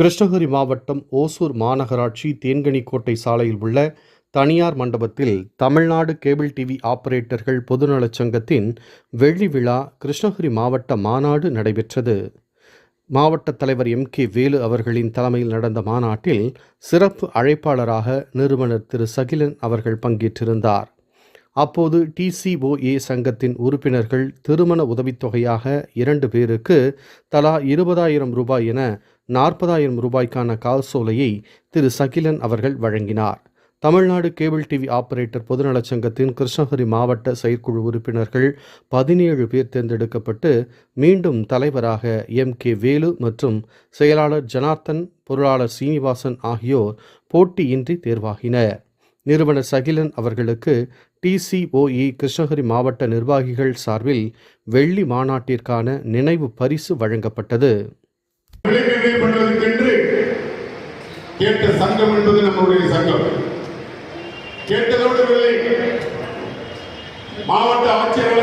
கிருஷ்ணகிரி மாவட்டம் ஓசூர் மாநகராட்சி தேன்கனிக்கோட்டை சாலையில் உள்ள தனியார் மண்டபத்தில் தமிழ்நாடு கேபிள் டிவி ஆபரேட்டர்கள் பொதுநலச் சங்கத்தின் வெள்ளி விழா கிருஷ்ணகிரி மாவட்ட மாநாடு நடைபெற்றது. மாவட்ட தலைவர் எம் கே வேலு அவர்களின் தலைமையில் நடந்த மாநாட்டில் சிறப்பு அழைப்பாளராக நிறுவனர் திரு சகிலன் அவர்கள் பங்கேற்றிருந்தார். அப்போது டிசிஓஏ சங்கத்தின் உறுப்பினர்கள் திருமண உதவித்தொகையாக இரண்டு பேருக்கு தலா இருபதாயிரம் ரூபாய் என நாற்பதாயிரம் ரூபாய்க்கான காசோலையை திரு. சகிலன் அவர்கள் வழங்கினார். தமிழ்நாடு கேபிள் டிவி ஆபரேட்டர் பொதுநலச் சங்கத்தின் கிருஷ்ணகிரி மாவட்ட செயற்குழு உறுப்பினர்கள் பதினேழு பேர் தேர்ந்தெடுக்கப்பட்டு மீண்டும் தலைவராக எம். கே. வேலு மற்றும் செயலாளர் ஜனார்த்தன் பொருளாளர் சீனிவாசன் ஆகியோர் போட்டியின்றி தேர்வாகினர். நிறுவனர் சகிலன் அவர்களுக்கு டிசிஓஇ கிருஷ்ணகிரி மாவட்ட நிர்வாகிகள் சார்பில் வெள்ளி மாநாட்டிற்கான நினைவு பரிசு வழங்கப்பட்டது. விளைவினை பண்ணுவதற்கென்று கேட்ட சங்கம் என்பது நம்முடைய சங்கம். கேட்டதோடு இல்லை. மாவட்ட ஆட்சியர்